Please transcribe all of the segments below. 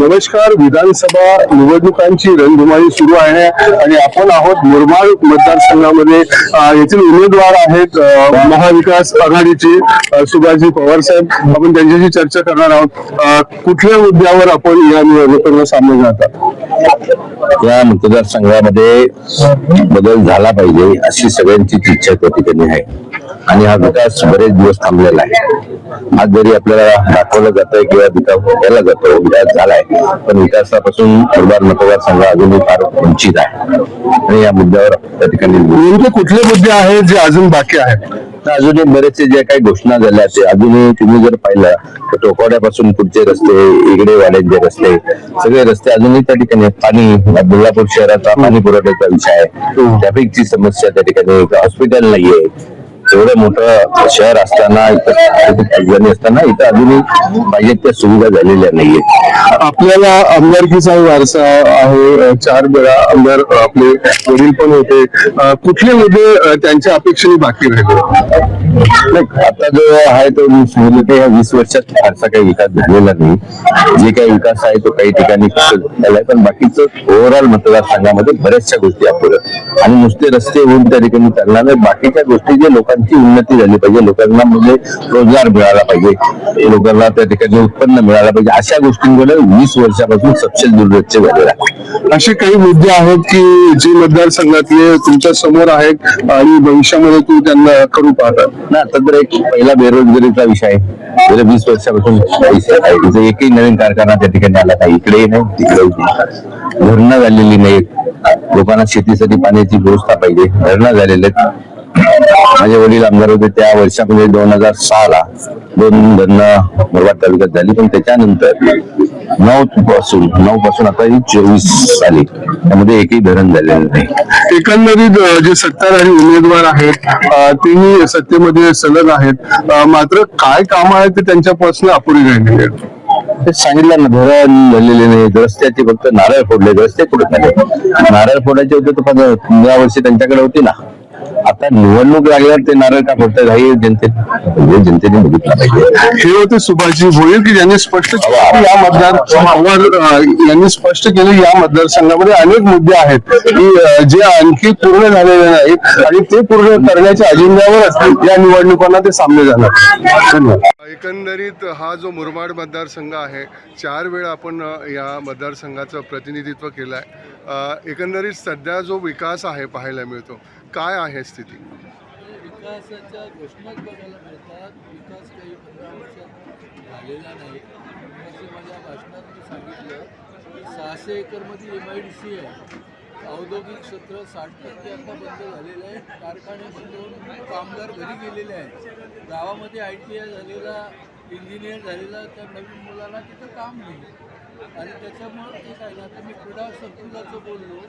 नमस्कार. विधानसभा निवडणुकांची रणधुमाळी सुरू आहे आणि आपण आहोत मुरबाड मतदारसंघामध्ये. येथील उमेदवार आहेत महाविकास आघाडीचे सुभाषजी पवार साहेब. आपण त्यांच्याशी चर्चा करणार आहोत. कुठल्या मुद्द्यावर आपण या निवडणुकांना सामोरे जातात या मतदारसंघामध्ये बदल झाला पाहिजे अशी सगळ्यांचीच इच्छा त्या ठिकाणी आहे. आणि हा विकास बरेच दिवस थांबलेला आहे. आज जरी आपल्याला दाखवलं जात आहे किंवा विकास केला जातो विकास झालाय पण विकासापासून मुरबाड मतदारसंघ अजूनही फार वंचित आहे. आणि या मुद्द्यावर त्या ठिकाणी नेमके कुठले मुद्दे आहेत जे अजून बाकी आहेत? तर अजूनही बरेचसे जे काही घोषणा झाल्या ते अजूनही तुम्ही जर पाहिलं तर टोकवाड्यापासून पुढचे रस्ते इकडे वाड्यांचे रस्ते सगळे रस्ते अजूनही त्या ठिकाणी. पाणी बदलापूर शहराचा पाणी पुरवठ्याचा विषय आहे. ट्रॅफिकची समस्या त्या ठिकाणी हॉस्पिटल नाहीये. एवढं मोठं शहर असताना राजधानी असताना इथं अजूनही पाहिजे त्या सुविधा झालेल्या नाहीये आपल्याला आमदारकीचा वारसा आहे. चार वेळा आमदार आपले वडील पण होते. कुठले मुद्दे त्यांच्या अपेक्षेने बाकी राहिले? आता जो आहे तो मी सांगितलं की ह्या वीस वर्षात फारसा काही विकास झालेला नाही. जे काही विकास आहे तो काही ठिकाणी झाला आहे. पण बाकीचं ओव्हरऑल मतदारसंघामध्ये बऱ्याचशा गोष्टी अपुऱ्या आणि नुसते रस्ते होऊन त्या ठिकाणी चालणार नाही. बाकीच्या गोष्टी जे लोकांची उन्नती झाली पाहिजे लोकांना म्हणजे रोजगार मिळाला पाहिजे. लोकांना त्या ठिकाणी उत्पन्न मिळालं पाहिजे. अशा गोष्टींकडे वीस वर्षापासून सपशेल दुर्लक्ष झालेलं आहे. असे काही मुद्दे आहेत की जे मतदारसंघातले तुमच्यासमोर आहेत आणि भविष्यामध्ये तुम्ही त्यांना करू पाहतात ना आता तर एक पहिला बेरोजगारीचा विषय आहे. गेल्या वीस वर्षापासून आहे इथे एकही नवीन कारखाना त्या ठिकाणी आला नाही. इकडेही नाही तिकडेही नाही धरणं झालेली नाहीत. लोकांना शेतीसाठी पाण्याची व्यवस्था पाहिजे. धरणं झालेले आहेत. माझे वडील आमदार होते त्या वर्षामध्ये दोन हजार सहा ला दोन धरणं मुरबाड तालुक्यात झाली. पण त्याच्यानंतर नऊ पासून नऊ पासून आता ही चोवीस आली त्यामध्ये एकही धरण झालेलं नाही. एकंदरीत जे सत्ताधारी उमेदवार आहेत तेही सत्तेमध्ये सलग आहेत. मात्र काय कामं आहेत ते त्यांच्यापासून अपुरी राहिलेली ते सांगितलं ना धरण झालेले नाही रस्त्याचे फक्त नारळ फोडले रस्ते कुठे झाले नारळ फोडायचे होते तर या वर्षी त्यांच्याकडे होते ना. आता निवडणूक लागल्यावर ते नारळ का फोडतात हे जनते जनतेने बघितलं पाहिजे. हे होते सुभाषजी होईल की ज्यांनी स्पष्ट या मतदार यांनी स्पष्ट केले या मतदारसंघामध्ये अनेक मुद्दे आहेत. की जे आणखी पूर्ण झालेले नाहीत आणि ते पूर्ण करण्याच्या अजेंड्यावरच या निवडणुकांना ते सामने जाणार. धन्यवाद. एकंदरीत हा जो मुरमाड मतदारसंघ आहे चार वेळा आपण या मतदारसंघाचं प्रतिनिधित्व केलं आहे एकंदरीत सध्या जो विकास आहे पाहायला मिळतो काय आहे स्थिती? विकासाच्या घोषणाच बघायला मिळतात. विकास काही पंधरा वर्षात झालेला नाही. जसे माझ्या भाषणात मी सांगितलं की सहाशे एकरमध्ये एम आय डी सी आहे. औद्योगिक क्षेत्र साठ टक्के आता बंद झालेलं आहे. कारखाने बंद होऊन कामगार घरी गेलेले आहेत. गावामध्ये आय टी आय झालेला इंजिनियर झालेला त्या नवीन मुलांना तिथं काम नाही. आणि त्याच्यामुळं ते काय ना आता मी क्रीडा संकुलाचं बोललो.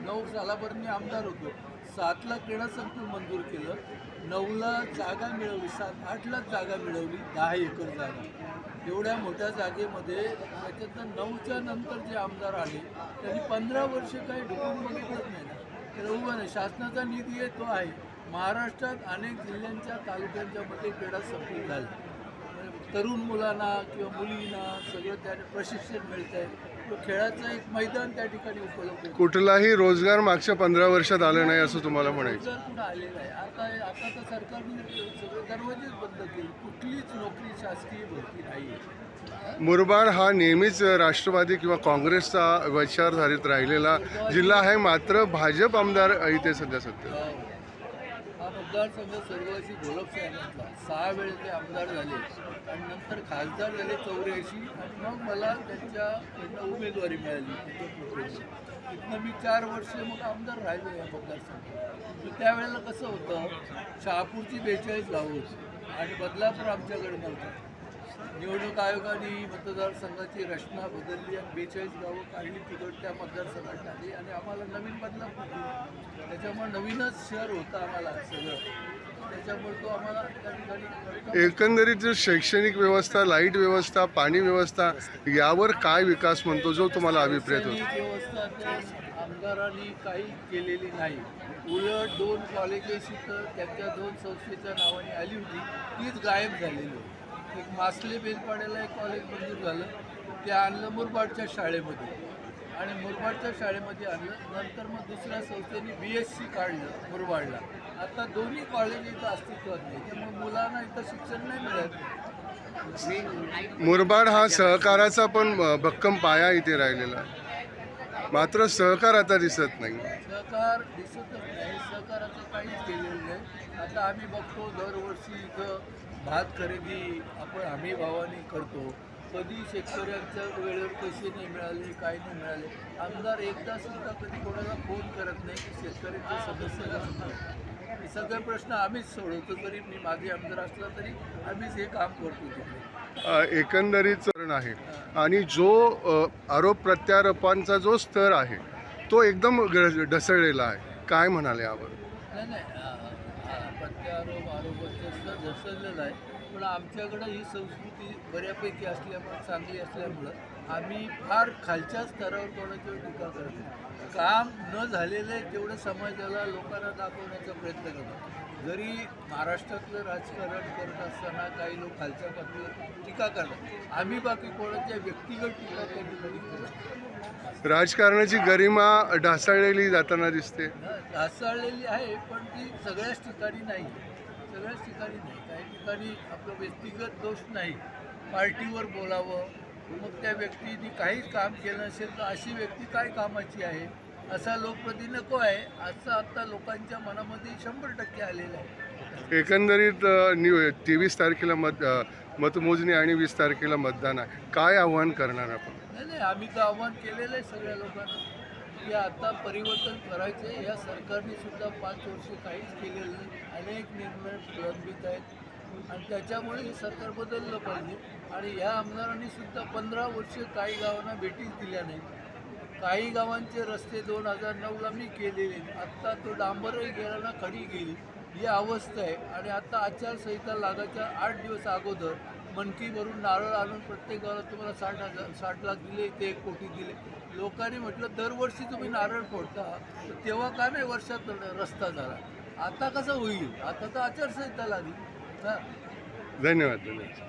नऊ सालापर्यंत मी आमदार होतो. सातला क्रीडा संकुल मंजूर केलं. नऊला जागा मिळवली सात आठलाच जागा मिळवली दहा एकर जागा. एवढ्या मोठ्या जागेमध्ये त्याच्यातनं नऊच्या नंतर जे आमदार आले त्यांनी पंधरा वर्ष काही ढुकून बघितलंच नाही तर उभं नाही शासनाचा निधी आहे तो आहे. महाराष्ट्रात अनेक जिल्ह्यांच्या तालुक्यांच्या मध्ये क्रीडा संकुल झाले. तरुण मुलांना किंवा मुलींना सगळं त्याने प्रशिक्षण मिळत आहे खेळाचं एक मैदान त्या ठिकाणी उपलब्ध आहे. कुठलाही रोजगार मागच्या पंधरा वर्षात आलं नाही असं तुम्हाला म्हणायचं. रोजगार कुठं आलेला आहे? आता आता तर सरकारने सगळे दरवाजेच बंद केले. कुठलीच नोकरी शासकीय भरती नाही मुरबाड हा नेहमीच राष्ट्रवादी किंवा काँग्रेसचा विचारधारित राहिलेला जिल्हा आहे. मात्र भाजप आमदार इथे सध्या सत्य हा. मतदारसंघ सर्वांशी गोलकशाहीतला सहा वेळेस ते आमदार झाले. आणि नंतर खासदार झाले चौऱ्याऐंशी. मग मला त्यांच्याकडनं उमेदवारी मिळाली. तिथनं मी चार वर्ष मग आमदार राहिलो या मतदारसंघात. तर त्यावेळेला कसं होतं शहापूरची बेचाळीस गावं होती. आणि बदलापूर आमच्याकडे नव्हतं. निवडणूक आयोगाने मतदारसंघाची रचना बदलली आणि बेचाळीस गावं काढली तिकड त्या मतदारसंघात आली आणि आम्हाला नवीन बदलापूर दिली. त्याच्यामुळे नवीनच शहर होतं आम्हाला सगळं. त्याच्यामुळे तो आम्हाला त्या ठिकाणी एकंदरीत जो शैक्षणिक व्यवस्था लाइट व्यवस्था पाणी व्यवस्था यावर काय विकास म्हणतो जो तुम्हाला अभिप्रेत होतो? व्यवस्था त्या आमदारांनी काही केलेली नाही. उलट दोन कॉलेजेस इथं त्यांच्या दोन संस्थेच्या नावाने आली होती तीच गायब झालेली होती. एक मासले बेलपाड्याला एक कॉलेज मंजूर झालं. ते आणलं मुरबाडच्या शाळेमध्ये. आणि मुरबाडच्या शाळेमध्ये आणलं. नंतर मग दुसऱ्या संस्थेने बी एस सी काढलं मुरबाडला. आता दोन्ही कॉलेज इथं अस्तित्वात नाही. त्यामुळे मुलांना इथं शिक्षण नाही मिळत. मुरबाड हा सहकाराचा पण भक्कम पाया इथे राहिलेला. मात्र सहकार आता दिसत नाही. सहकार दिसतच नाही. सहकाराचं काहीच केलेलं नाही. आता आम्ही बघतो दरवर्षी इथं भात खरेदी आपण हमी भावाने करतो. कधी शेतकऱ्यांच्या वेळेवर पैसे नाही मिळाले काही नाही मिळाले. आमदार एकदा सुद्धा कधी कोणाला फोन करत नाही की शेतकऱ्यांच्या जाणून हे सगळे प्रश्न आम्हीच सोडवतो जरी मी माझे आमदार असला तरी आम्हीच हे काम करतो एकंदरीत चरण आहे. आणि जो आरोप प्रत्यारोपांचा जो स्तर आहे तो एकदम ढसळलेला आहे. काय म्हणाले यावर? नाही नाही प्रत्यारोप आरोपाचं स्तर आहे. पण आमच्याकडं ही संस्कृती बऱ्यापैकी असल्यामुळे चांगली असल्यामुळं आम्ही फार खालच्या स्तरावर कोणाच्यावर टीका करत काम न झालेलं तेवढं समाजाला लोकांना दाखवण्याचा प्रयत्न करतो. जरी महाराष्ट्रातलं राजकारण करत असताना काही लोक खालच्या पातळीवर टीका करतात. आम्ही बाकी कोणाच्या व्यक्तिगत टीका कधी. राजकारणाची गरिमा ढासळलेली जाताना दिसते. ढासळलेली आहे पण ती सगळ्याच ठिकाणी नाही. सगळ्याच ठिकाणी नाही. काही ठिकाणी आपलं व्यक्तिगत दोष नाही. पार्टीवर बोलावं मग त्या व्यक्तीने काहीच काम केलं नसेल तर अशी व्यक्ती काय कामाची आहे? असा लोकप्रती नको आहे. असं आता लोकांच्या मनामध्ये शंभर टक्के आलेलं आहे. एकंदरीत अ, नि तेवीस तारखेला मत मतमोजणी आणि वीस तारखेला मतदान आहे. काय आव्हान करणार आपण? नाही नाही आम्ही तर आव्हान केलेलं आहे सगळ्या लोकांना. की आता परिवर्तन करायचे या सरकारने सुद्धा पाच वर्ष काहीच केलेलं नाही. अनेक निर्णय प्रलंबित आहेत. आणि त्याच्यामुळे हे सरकार बदललं पाहिजे. आणि ह्या आमदारांनी सुद्धा पंधरा वर्ष काही गावांना भेटीच दिल्या नाहीत. काही गावांचे रस्ते दोन हजार नऊला मी केलेले. आत्ता तो डांबरही गेला ना खडी गेली. ही अवस्था आहे. आणि आता आचारसंहिता लागायच्या आठ दिवस अगोदर मनकी भरून नारळ आणून प्रत्येक गावाला तुम्हाला साठ हजार साठ लाख दिले ते एक कोटी दिले. लोकांनी म्हटलं दरवर्षी तुम्ही नारळ फोडता तेव्हा का नाही वर्षात रस्ता झाला? आता कसं होईल? आता तर आचारसंहिता लागली. धन्यवाद धन्यवाद.